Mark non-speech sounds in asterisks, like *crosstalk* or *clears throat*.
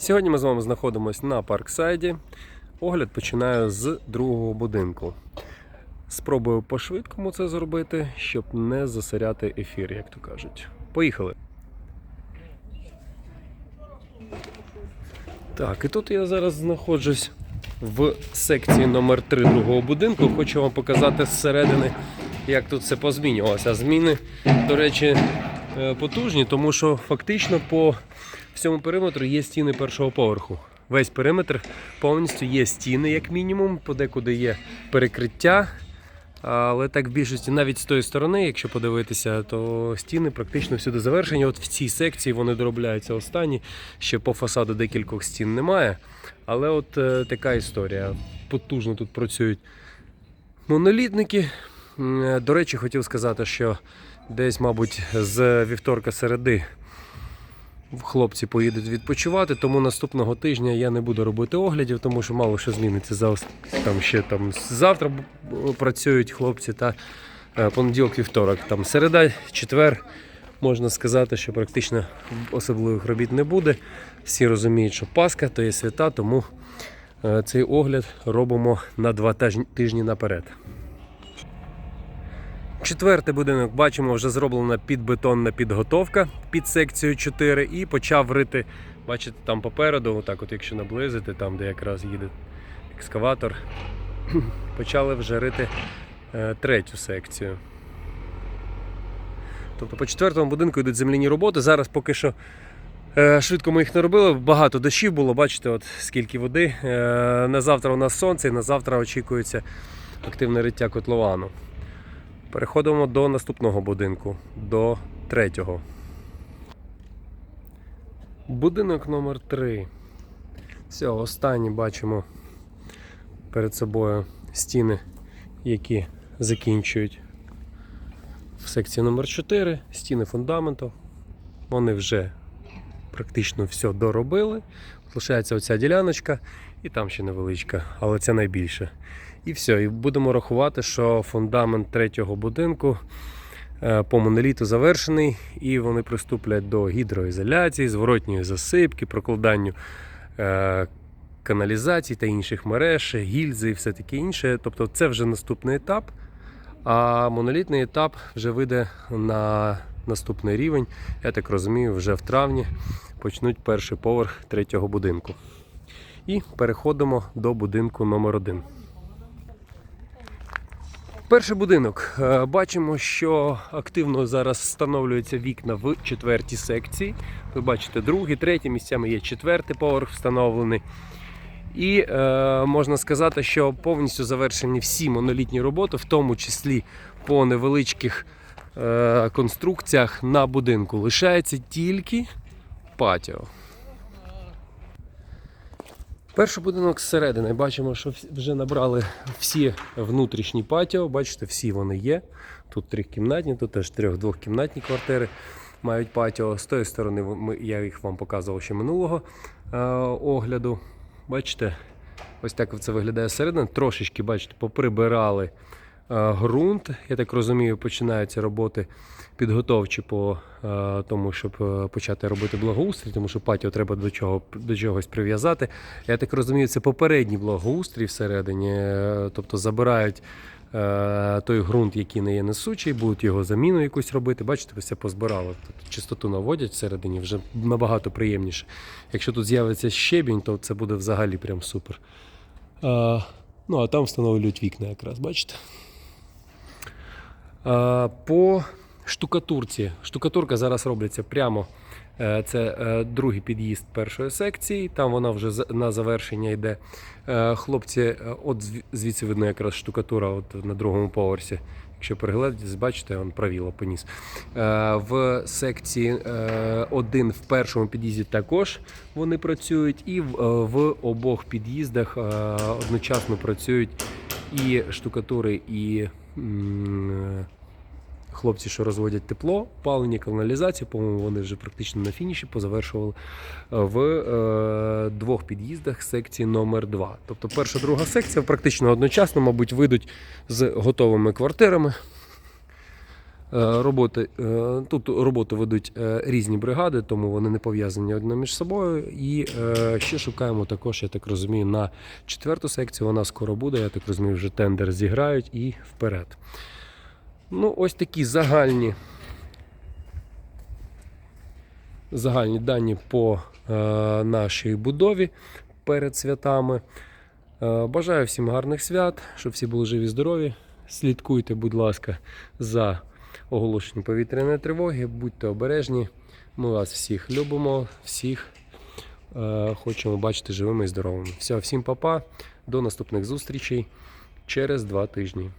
Сьогодні ми з вами знаходимося на парксайді. Огляд починаю з другого будинку. Спробую по-швидкому це зробити, щоб не засоряти ефір, як то кажуть. Поїхали. Так, і тут я зараз знаходжусь в секції номер 3 другого будинку. Хочу вам показати зсередини, як тут все позмінювалося. Зміни, до речі, е, потужні, тому що фактично по всьому периметру є стіни першого поверху. Весь периметр повністю є стіни, як мінімум, подекуди є перекриття. Але так в більшості, навіть з тої сторони, якщо подивитися, то стіни практично всюди завершені. От в цій секції вони доробляються останні. Ще по фасаду декількох стін немає. Але от е, така історія. Потужно тут працюють монолітники. Е, До речі, хотів сказати, що десь, мабуть, з вівторка середи хлопці поїдуть відпочивати, тому наступного тижня я не буду робити оглядів, тому що мало що зміниться. Зав- Там ще там завтра працюють хлопці та е, понеділок, вівторок. Там середа, четвер. Можна сказати, що практично особливих робіт не буде. Всі розуміють, що Пасха то є свята, тому е, цей огляд робимо на два тижні наперед. Четвертий будинок бачимо, вже зроблена підбетонна підготовка під секцію 4 і почав рити. Бачите, там попереду, отак, от якщо наблизити, там де якраз їде екскаватор, *clears throat* почали вже рити е, третю секцію. Тобто по четвертому будинку йдуть земляні роботи. Зараз поки що е, швидко ми їх не робили. Багато дощів було, бачите, от скільки води. Е, на завтра у нас сонце, і на завтра очікується активне риття котловану. Переходимо до наступного будинку, до третього. Будинок номер 3 Все, останній бачимо перед собою стіни, які закінчують в секції номер 4 стіни фундаменту. Вони вже практично все доробили. Лишається оця діляночка і там ще невеличка, але це найбільше. І все, і будемо рахувати, що фундамент третього будинку е, по моноліту завершений, і вони приступлять до гідроізоляції, зворотньої засипки, прокладанню е, каналізацій та інших мереж, гільзи і все таке інше. Тобто це вже наступний етап. А монолітний етап вже вийде на наступний рівень. Я так розумію, вже в травні почнуть перший поверх третього будинку. І переходимо до будинку номер 1 Перший будинок. Е, Бачимо, що активно зараз встановлюються вікна в четвертій секції. Ви бачите, другий, третій місцями є четвертий поверх встановлений. І е, можна сказати, що повністю завершені всі монолітні роботи, в тому числі по невеличких е, конструкціях на будинку. Лишається тільки патіо. Перший будинок зсередини. Бачимо, що вже набрали всі внутрішні патіо. Бачите, всі вони є. Тут трьохкімнатні, тут теж трьох-двохкімнатні квартири мають патіо. З тої сторони я їх вам показував ще минулого е, огляду. Бачите, ось так це виглядає зсередини. Трошечки, бачите, поприбирали ґрунт. Я так розумію, починаються роботи підготовчі по е, тому, щоб е, почати робити благоустрій, тому що патіо треба до, чого, до чогось прив'язати. Я так розумію, це попередній благоустрій всередині, е, тобто забирають. е, Той ґрунт, який не є несучий, будуть його заміну якусь робити. Бачите, все позбирали. Тут чистоту наводять всередині, вже набагато приємніше. Якщо тут з'явиться щебінь, то це буде взагалі прям супер. А, ну, а там встановлюють вікна якраз, бачите? А, по штукатурці. Штукатурка зараз робиться прямо. Е, Це е, другий під'їзд першої секції. Там вона вже на завершення йде. Е, Хлопці, е, от звідси видно якраз штукатура от на другому поверсі. Якщо переглядатись, бачите, он правіло поніс. Е, В секції 1 в першому під'їзді також вони працюють, і в, е, обох під'їздах е, одночасно працюють і штукатури, і м, хлопці, що розводять тепло, палення, каналізацію, по-моєму, вони вже практично на фініші позавершували е, в е, двох під'їздах секції номер 2 Тобто перша, друга секція практично одночасно, мабуть, вийдуть з готовими квартирами. Е, Роботи, е, тут роботу ведуть е, різні бригади, тому вони не пов'язані одне між собою. І ще шукаємо також, я так розумію, на четверту секцію. Вона скоро буде. Я так розумію, вже тендер зіграють і вперед. Ну, ось такі загальні, загальні дані по нашій будові перед святами. Бажаю всім гарних свят, щоб всі були живі, здорові. Слідкуйте, будь ласка, за оголошенням повітряної тривоги, будьте обережні. Ми вас всіх любимо, всіх е, хочемо бачити живими і здоровими. Все, всім па-па, до наступних зустрічей через два тижні.